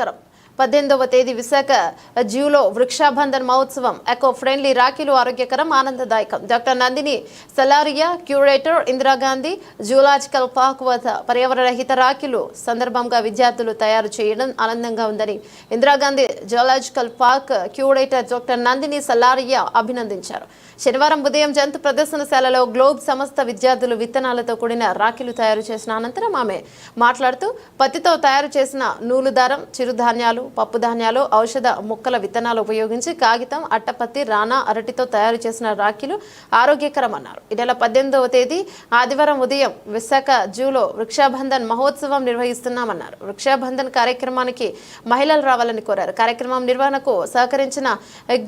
ఆరోగ్యకరం పద్దెనిమిదవ తేదీ విశాఖ జూలో వృక్షాబంధన్ మహోత్సవం ఎకో ఫ్రెండ్లీ రాఖీలు ఆరోగ్యకరం ఆనందదాయకం. Doctor Nandini Salaria curator Indira Gandhi zoological park వద్ద పర్యావరణ రహిత రాఖీలు సందర్భంగా విద్యార్థులు తయారు చేయడం ఆనందంగా ఉందని Indira Gandhi zoological park curator doctor Nandini Salaria అభినందించారు. శనివారం ఉదయం జంతు ప్రదర్శనశాలలో గ్లోబ్ సంస్థ విద్యార్థులు విత్తనాలతో కూడిన రాఖీలు తయారు చేసిన అనంతరం ఆమె మాట్లాడుతూ పత్తితో తయారు చేసిన నూలు దారం చిరుధాన్యాలు పప్పు ధాన్యాలు ఔషధ మొక్కల విత్తనాలు ఉపయోగించి కాగితం అట్టపత్తి రానా అరటితో తయారు చేసిన రాఖీలు ఆరోగ్యకరమన్నారు. ఈ నెల పద్దెనిమిదవ తేదీ ఆదివారం ఉదయం విశాఖ జూలో వృక్షాబంధన్ మహోత్సవం నిర్వహిస్తున్నామన్నారు. వృక్షాబంధన్ కార్యక్రమానికి మహిళలు రావాలని కోరారు. కార్యక్రమం నిర్వహణకు సహకరించిన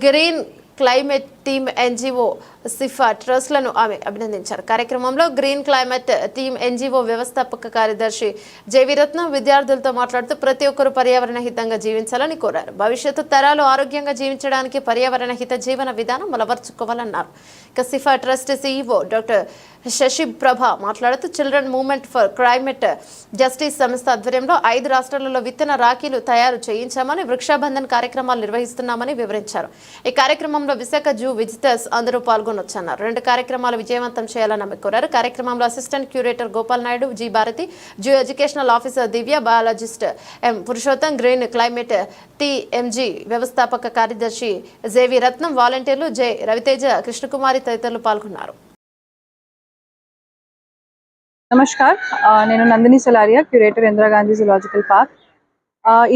గ్రీన్ క్లైమేట్ టీమ్ ఎన్జిఓ సిఫా ట్రస్ట్లను ఆమె అభినందించారు. కార్యక్రమంలో గ్రీన్ క్లైమేట్ టీమ్ ఎన్జిఓ వ్యవస్థాపక కార్యదర్శి జేవిరత్నం విద్యార్థులతో మాట్లాడుతూ ప్రతి ఒక్కరూ పర్యావరణ హితంగా జీవించాలని కోరారు. భవిష్యత్తు తరాలు ఆరోగ్యంగా జీవించడానికి పర్యావరణ హిత జీవన విధానం అలవర్చుకోవాలన్నారు. ఇక Sipah trust CEO doctor Shashi Prabha మాట్లాడుతూ children movement for climate justice సంస్థ ఆధ్వర్యంలో ఐదు రాష్ట్రాలలో విత్తన రాఖీలు తయారు చేయించామని వృక్షాబంధన్ కార్యక్రమాలు నిర్వహిస్తున్నామని వివరించారు. ఈ కార్యక్రమంలో విశాఖ జూ విజిటర్స్ అందరూ పాల్గొనొచ్చన్నారు. రెండు కార్యక్రమాలు విజయవంతం చేయాలని ఆమె కోరారు. కార్యక్రమంలో assistant curator Gopal Naidu G Bharati zoo educational officer Divya biologist M Purushottam green climate TMG వ్యవస్థాపక కార్యదర్శి జేవి రత్నం వాలంటీర్లు జె రవితేజ కృష్ణకుమారి తదితరులు పాల్గొన్నారు. నమస్కార్. నేను Nandini Salaria curator Indira Gandhi zoological park.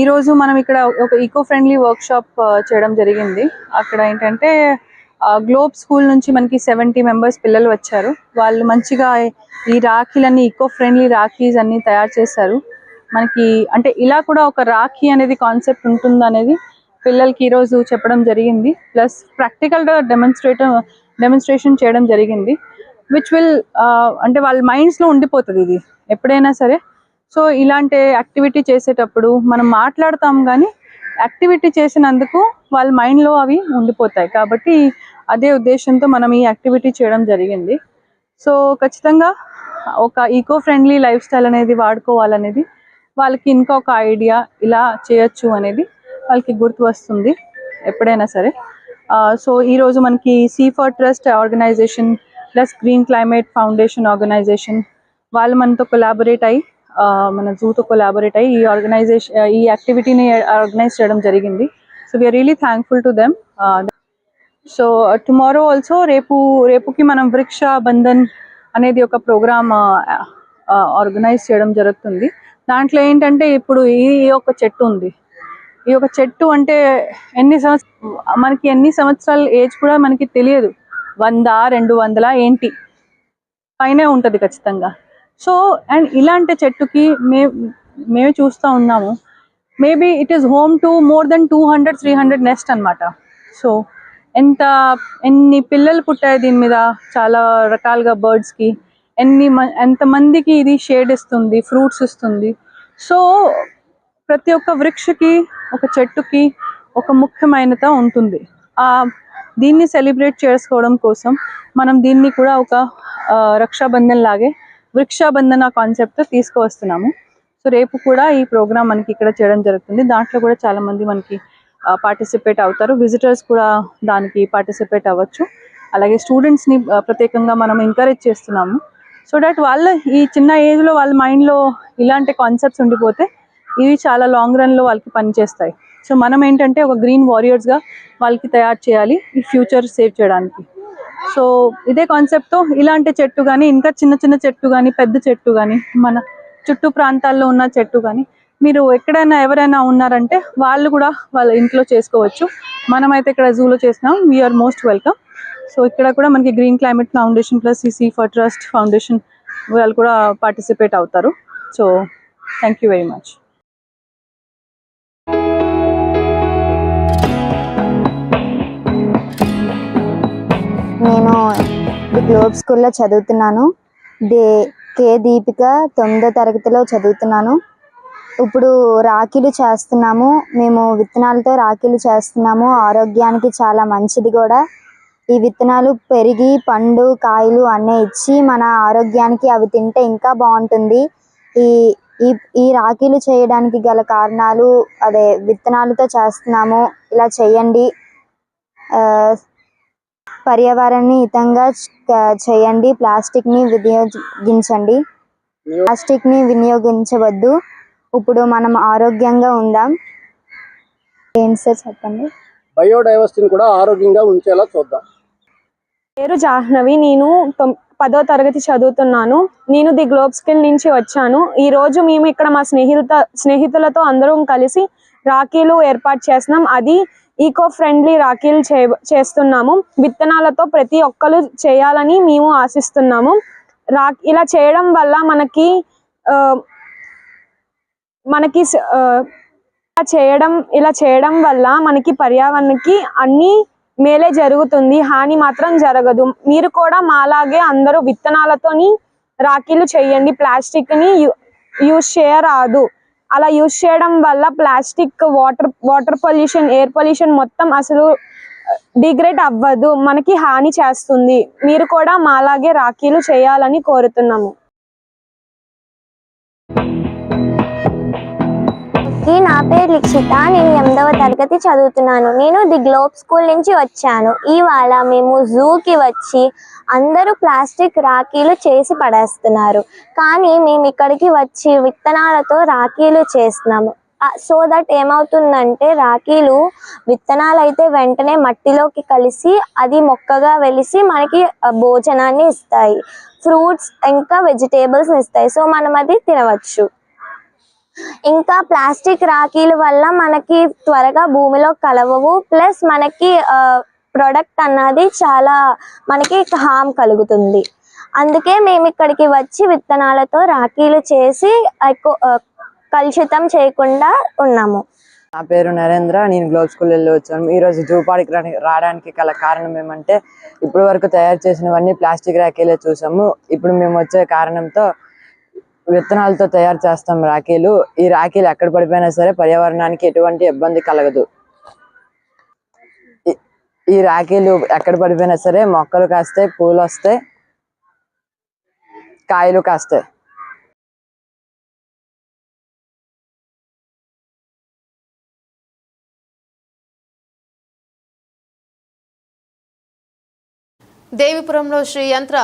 ఈరోజు మనం ఇక్కడ ఒక ఈకో ఫ్రెండ్లీ వర్క్షాప్ చేయడం జరిగింది. అక్కడ ఏంటంటే గ్లోబ్ స్కూల్ నుంచి మనకి సెవెంటీ మెంబర్స్ పిల్లలు వచ్చారు. వాళ్ళు మంచిగా ఈ రాఖీలన్నీ ఈకో ఫ్రెండ్లీ రాఖీస్ అన్ని తయారు చేశారు. మనకి అంటే ఇలా కూడా ఒక రాఖీ అనేది కాన్సెప్ట్ ఉంటుంది అనేది పిల్లలకి ఈరోజు చెప్పడం జరిగింది. ప్లస్ ప్రాక్టికల్గా డెమాన్స్ట్రేట్ డెమోన్స్ట్రేషన్ చేయడం జరిగింది. విచ్ విల్ అంటే వాళ్ళ మైండ్స్లో ఉండిపోతుంది ఇది ఎప్పుడైనా సరే. సో ఇలాంటి యాక్టివిటీ చేసేటప్పుడు మనం మాట్లాడతాం కానీ యాక్టివిటీ చేసినందుకు వాళ్ళ మైండ్లో అవి ఉండిపోతాయి. కాబట్టి అదే ఉద్దేశంతో మనం ఈ యాక్టివిటీ చేయడం జరిగింది. సో ఖచ్చితంగా ఒక ఈకో ఫ్రెండ్లీ లైఫ్ స్టైల్ అనేది వాడుకోవాలనేది వాళ్ళకి ఇంకా ఒక ఐడియా ఇలా చేయొచ్చు అనేది వాళ్ళకి గుర్తు వస్తుంది ఎప్పుడైనా సరే. సో ఈరోజు మనకి C for trust organisation plus green climate foundation organisation వాళ్ళు మనతో కొలాబరేట్ అయ్యి మన జూతో కొలాబరేట్ అయ్యి ఈ ఆర్గనైజేషన్ ఈ యాక్టివిటీని ఆర్గనైజ్ చేయడం జరిగింది. So we are really thankful to them so tomorrow also రేపు రేపుకి మనం వృక్ష బంధన్ అనేది ఒక ప్రోగ్రామ్ ఆర్గనైజ్ చేయడం జరుగుతుంది. దాంట్లో ఏంటంటే ఇప్పుడు ఈ యొక్క ఒక చెట్టు ఉంది. ఈ ఒక చెట్టు అంటే ఎన్ని సంవత్సరాలు మనకి ఎన్ని సంవత్సరాల ఏజ్ కూడా మనకి తెలియదు. వంద రెండు వందల ఏంటి? పైనే ఉంటుంది ఖచ్చితంగా. సో అండ్ ఇలాంటి చెట్టుకి మే మేము చూస్తూ ఉన్నాము. Maybe it is home to more than two hundred three hundred nest అనమాట సో ఎంత ఎన్ని పిల్లలు పుట్టాయి దీని మీద? చాలా రకాలుగా బర్డ్స్కి ఎన్ని మ- ఎంతమందికి ఇది షేడ్ ఇస్తుంది ఫ్రూట్స్ ఇస్తుంది. సో ప్రతి ఒక్క వృక్షకి ఒక చెట్టుకి ఒక ముఖ్యమైనత ఉంటుంది. ఆ దీన్ని సెలబ్రేట్ చేసుకోవడం కోసం మనం దీన్ని కూడా ఒక రక్షాబంధన్ లాగే వృక్షాబంధన కాన్సెప్ట్ తీసుకువస్తున్నాము. సో రేపు కూడా ఈ ప్రోగ్రామ్ మనకి ఇక్కడ చేయడం జరుగుతుంది. దాంట్లో కూడా చాలా మంది మనకి పార్టిసిపేట్ అవుతారు. విజిటర్స్ కూడా దానికి పార్టిసిపేట్ అవ్వచ్చు. అలాగే స్టూడెంట్స్ని ప్రత్యేకంగా మనం ఎంకరేజ్ చేస్తున్నాము. సో దట్ వాళ్ళ ఈ చిన్న ఏజ్లో వాళ్ళ మైండ్లో ఇలాంటి కాన్సెప్ట్స్ ఉండిపోతే ఇవి చాలా లాంగ్ రన్లో వాళ్ళకి పనిచేస్తాయి. సో మనం ఏంటంటే ఒక గ్రీన్ వారియర్స్గా వాళ్ళకి తయారు చేయాలి ఈ ఫ్యూచర్ సేవ్ చేయడానికి. సో ఇదే కాన్సెప్ట్తో ఇలాంటి చెట్టు కానీ ఇంకా చిన్న చిన్న చెట్టు కానీ పెద్ద చెట్టు కానీ మన చుట్టూ ప్రాంతాల్లో ఉన్న చెట్టు కానీ మీరు ఎక్కడైనా ఎవరైనా ఉన్నారంటే వాళ్ళు కూడా వాళ్ళ ఇంట్లో చేసుకోవచ్చు. మనమైతే ఇక్కడ జూలో చేసినాం. వీఆర్ మోస్ట్ వెల్కమ్ సో ఇక్కడ కూడా మనకి green climate foundation plus CC for trust foundation వాళ్ళు కూడా పార్టిసిపేట్ అవుతారు. So thank you very much నేను ది గ్లోబ్ స్కూల్లో చదువుతున్నాను. దే కే దీపిక తొమ్మిదో తరగతిలో చదువుతున్నాను. ఇప్పుడు రాఖీలు చేస్తున్నాము. మేము విత్తనాలతో రాఖీలు చేస్తున్నాము. ఆరోగ్యానికి చాలా మంచిది కూడా. ఈ విత్తనాలు పెరిగి పండు కాయలు అన్నీ ఇచ్చి మన ఆరోగ్యానికి అవి తింటే ఇంకా బాగుంటుంది. ఈ ఈ ఈ రాఖీలు చేయడానికి గల కారణాలు అదే విత్తనాలతో చేస్తున్నాము. ఇలా చేయండి. ఆ, పర్యావరణాన్ని హితంగా చేయండి. ప్లాస్టిక్ని వినియోగించండి. ప్లాస్టిక్ని వినియోగించవద్దు. ఇప్పుడు మనం ఆరోగ్యంగా ఉందాం. ఏంటి సార్ చెప్పండి? బయోడైవర్సిటీని కూడా ఆరోగ్యంగా ఉంచేలా చూద్దాం. పేరు జాహ్నవి. నేను పదో తరగతి చదువుతున్నాను. నేను ది గ్లోబ్ స్కిల్ నుంచి వచ్చాను. ఈ రోజు మేము ఇక్కడ మా స్నేహితులతో స్నేహితులతో అందరం కలిసి రాఖీలు ఏర్పాటు చేస్తున్నాం. అది ఈకో ఫ్రెండ్లీ రాఖీలు చే చేస్తున్నాము. విత్తనాలతో ప్రతి ఒక్కరు చేయాలని మేము ఆశిస్తున్నాము. రా ఇలా చేయడం వల్ల మనకి మనకి ఇలా చేయడం ఇలా చేయడం వల్ల మనకి పర్యావరణకి అన్ని మేలే జరుగుతుంది. హాని మాత్రం జరగదు. మీరు కూడా మాలాగే అందరూ విత్తనాలతోని రాఖీలు చేయండి. ప్లాస్టిక్ని యూజ్ చేయరాదు. అలా యూజ్ చేయడం వల్ల plastic water water pollution air pollution మొత్తం అసలు డిగ్రేడ్ అవ్వదు మనకి హాని చేస్తుంది. మీరు కూడా మాలాగే రాఖీలు చేయాలని కోరుతున్నాము. ఈ నా పేరు లిక్షిత. నేను ఎనిమిదవ తరగతి చదువుతున్నాను. నేను ది గ్లోబ్ స్కూల్ నుంచి వచ్చాను. ఇవాళ మేము జూకి వచ్చి అందరూ ప్లాస్టిక్ రాఖీలు చేసి పడేస్తున్నారు. కానీ మేము ఇక్కడికి వచ్చి విత్తనాలతో రాఖీలు చేస్తున్నాము. సో దట్ ఏమవుతుందంటే రాఖీలు విత్తనాలు అయితే వెంటనే మట్టిలోకి కలిసి అది మొక్కగా వెలిసి మనకి భోజనాన్ని ఇస్తాయి. ఫ్రూట్స్ ఇంకా వెజిటేబుల్స్ ఇస్తాయి. సో మనం అది తినవచ్చు. ఇంకా ప్లాస్టిక్ రాఖీల వల్ల మనకి త్వరగా భూమిలో కలవవు. ప్లస్ మనకి ప్రొడక్ట్ అన్నది చాలా మనకి హామ్ కలుగుతుంది. అందుకే మేము ఇక్కడికి వచ్చి విత్తనాలతో రాఖీలు చేసి ఎక్కువ కలుషితం చేయకుండా ఉన్నాము. నా పేరు నరేంద్ర నేను గ్లోబ్ స్కూల్ వెళ్ళి వచ్చాను. ఈ రోజు రావడానికి గల కారణం ఏమంటే ఇప్పటి వరకు తయారు చేసినవన్నీ ప్లాస్టిక్ రాఖీలే చూసాము. ఇప్పుడు మేము వచ్చే కారణంతో విత్తనాలతో తయారు చేస్తాం రాఖీలు. ఈ రాఖీలు ఎక్కడ పడిపోయినా సరే పర్యావరణానికి ఎటువంటి ఇబ్బంది కలగదు. ఈ- రాఖీలు ఎక్కడ పడిపోయినా సరే మొక్కలు కాస్తాయి పూలు వస్తాయి కాయలు కాస్తాయి. దేవిపురంలో శ్రీ యంత్ర